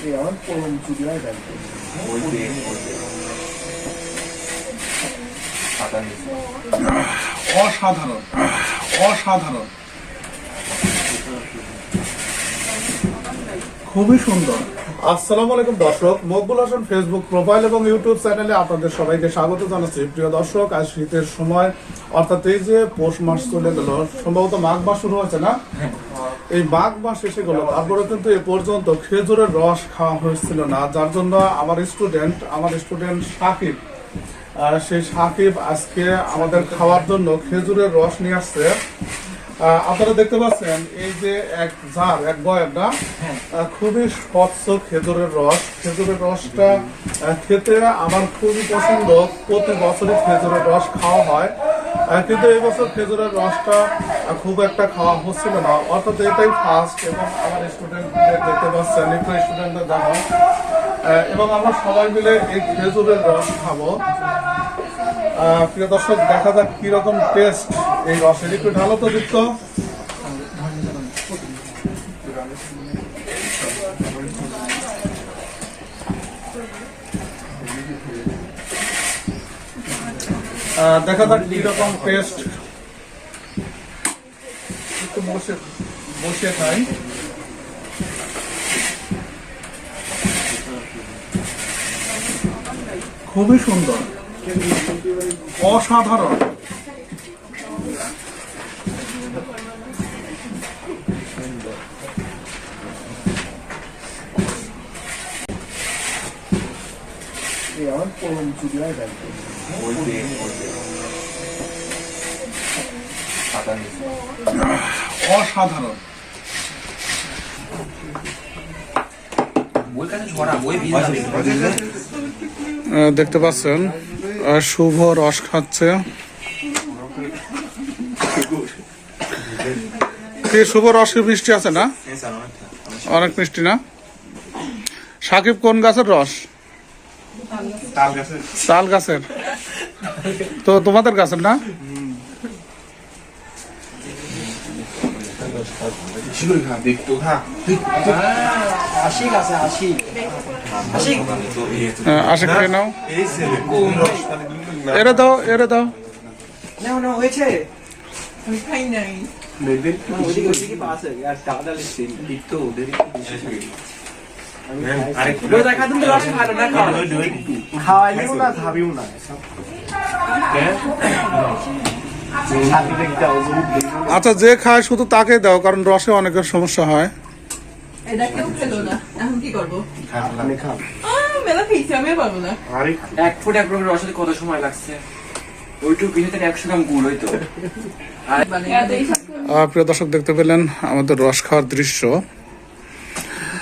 হয় অসাধারণ অসাধারণ। খুবই সুন্দর। আসসালামু আলাইকুম দর্শক মকবুল হাসান ফেসবুক প্রোফাইল এবং ইউটিউব চ্যানেলে আপনাদের সবাইকে স্বাগত জানাচ্ছি। প্রিয় দর্শক আজ শীতের সময় অর্থাৎ এই যে পৌষ মাস চলে গেল সম্ভবত মাঘ মাস শুরু হয়েছে না? এই মাঘ মাস এসে গেল। তারপরে কিন্তু এ পর্যন্ত খেজুরের রস খাওয়া হয়েছিল না যার জন্য আমার স্টুডেন্ট আমার স্টুডেন্ট সাকিব সেই সাকিব আজকে আমাদের খাওয়ার জন্য খেজুরের রস নিয়ে আসছে। আপনারা দেখতে পাচ্ছেন এই যে এক জার এক বয়ার না? খুবই স্বচ্ছ খেজুরের রস। খেজুরের রসটা খেতে আমার খুবই পছন্দ। প্রতি বছরই খেজুরের রস খাওয়া হয়। কিন্তু এই বছর খেজুরের রসটা খুব একটা খাওয়া হচ্ছিল না। অর্থাৎ এটাই ফার্স্ট এবং আমার স্টুডেন্টদের দেখতে পাচ্ছেন, একটু স্টুডেন্টদের দেখো। এবং আমরা সবাই মিলে এই খেজুরের রস খাব। প্রিয় দর্শক, দেখা যাক কীরকম টেস্ট এই রসের। একটু ঢালো তো দিত দেখা যাক কীরকম টেস্ট একটু বসে বসে খাই। খুবই সুন্দর। অসাধারণ। হয় অসাধারণ দেখতে পাচ্ছেন শুভ রস খাচ্ছে। শুভ রস মিষ্টি আছে না? অনেক মিষ্টি না? সাকিব কোন গাছের রস? তাল গাছের তো তোমাদের গাছের না? দেখতো হ্যাঁ আশিক খেয়ে নাও। এরে দাও এরে দাও। না না হয়েছে। নাই। না খাবিও না আচ্ছা যে খায় শুধু তাকে দাও কারণ রসে অনেকের সমস্যা হয়। এটা কেউ খেলো না। এখন কি করব? আপনি খান আহ, মেলা খেয়েছি আমিও পারব না। এক ফুট এক রকমের রসে কত সময় লাগছে? ওইটুকু ভিতরে একশো গ্রাম গুড় হইতো মানে প্রিয় দর্শক দেখতে পেলেন আমাদের রস খাওয়ার দৃশ্য।